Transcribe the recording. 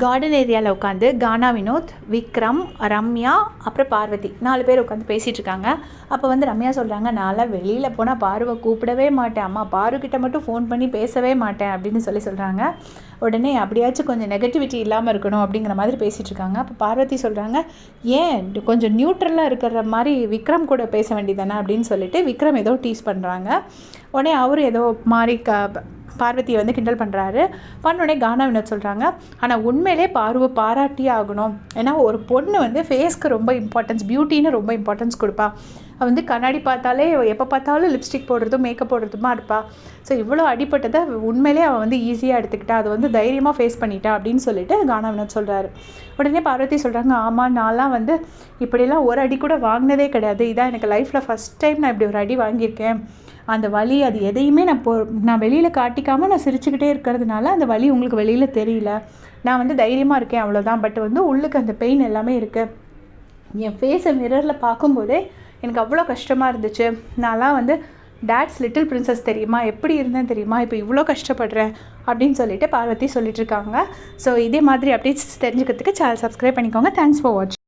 Garden ஏரியாவில் உட்காந்து கானா வினோத் விக்ரம் ரம்யா அப்புறம் பார்வதி. நாலு பேர் உட்காந்து பேசிகிட்டு இருக்காங்க அப்போ வந்து ரம்யா சொல்கிறாங்க நான்லாம் வெளியில் போனால் பார்வை கூப்பிடவே மாட்டேன். அம்மா பாருக்கிட்ட மட்டும் ஃபோன் பண்ணி பேசவே மாட்டேன். அப்படின்னு சொல்லி சொல்கிறாங்க உடனே அப்படியாச்சும் கொஞ்சம் நெகட்டிவிட்டி இல்லாமல் இருக்கணும் அப்படிங்கிற மாதிரி பேசிகிட்டு இருக்காங்க அப்போ பார்வதி சொல்கிறாங்க ஏன் கொஞ்சம் நியூட்ரலாக இருக்கிற மாதிரி விக்ரம் கூட பேச வேண்டியதானே அப்படின்னு சொல்லிட்டு விக்ரம் ஏதோ டீஸ் பண்ணுறாங்க உடனே அவரும் ஏதோ மாதிரி க பார்வதியை வந்து கிண்டல் பண்ணுறாரு பண்ணோடனே கானா வினோத் சொல்கிறாங்க ஆனால் உண்மையிலே பார்வை பாராட்டியே ஆகணும். ஏன்னா ஒரு பொண்ணு வந்து ஃபேஸ்க்கு ரொம்ப இம்பார்ட்டன்ஸ் பியூட்டின்னு ரொம்ப இம்பார்ட்டன்ஸ் கொடுப்பா. வந்து கண்ணாடி பார்த்தாலே எப்போ பார்த்தாலும் லிப்ஸ்டிக் போடுறதும் மேக்கப் போடுறதுமா இருப்பாள் ஸோ இவ்வளோ அடிப்பட்டதை உண்மையிலே அவள் வந்து ஈஸியாக எடுத்துக்கிட்டா. அதை வந்து தைரியமாக ஃபேஸ் பண்ணிட்டா அப்படின்னு சொல்லிட்டு கானா சொல்கிறாரு உடனே பார்வதி சொல்கிறாங்க ஆமாம் நான்லாம் வந்து இப்படிலாம் ஒரு அடி கூட வாங்கினதே கிடையாது. இதான் எனக்கு லைஃப்பில் ஃபஸ்ட் டைம் நான் இப்படி ஒரு அடி வாங்கியிருக்கேன். அந்த வலி அது எதையுமே நான் போ நான் வெளியில் காட்டிக்காமல் நான் சிரிச்சுக்கிட்டே இருக்கிறதுனால அந்த வலி உங்களுக்கு வெளியில் தெரியல. நான் வந்து தைரியமாக இருக்கேன் அவ்வளோதான் பட் வந்து உள்ளுக்கு அந்த பெயின் எல்லாமே இருக்குது என் ஃபேஸை மிரரில் பார்க்கும்போதே எனக்கு அவ்வளோ கஷ்டமாக இருந்துச்சு. நான்லாம் வந்து டேட்ஸ் லிட்டில் பிரின்சஸ் தெரியுமா? எப்படி இருந்தேன் தெரியுமா? இப்போ இவ்வளோ கஷ்டப்படுறேன். அப்படின்னு சொல்லிட்டு பார்வதி சொல்லிட்டு இருக்காங்க. ஸோ இதே மாதிரி அப்டேட்ஸ் தெரிஞ்சுக்கிறதுக்கு சேனல் சப்ஸ்கிரைப் பண்ணிக்கோங்க. Thanks for watch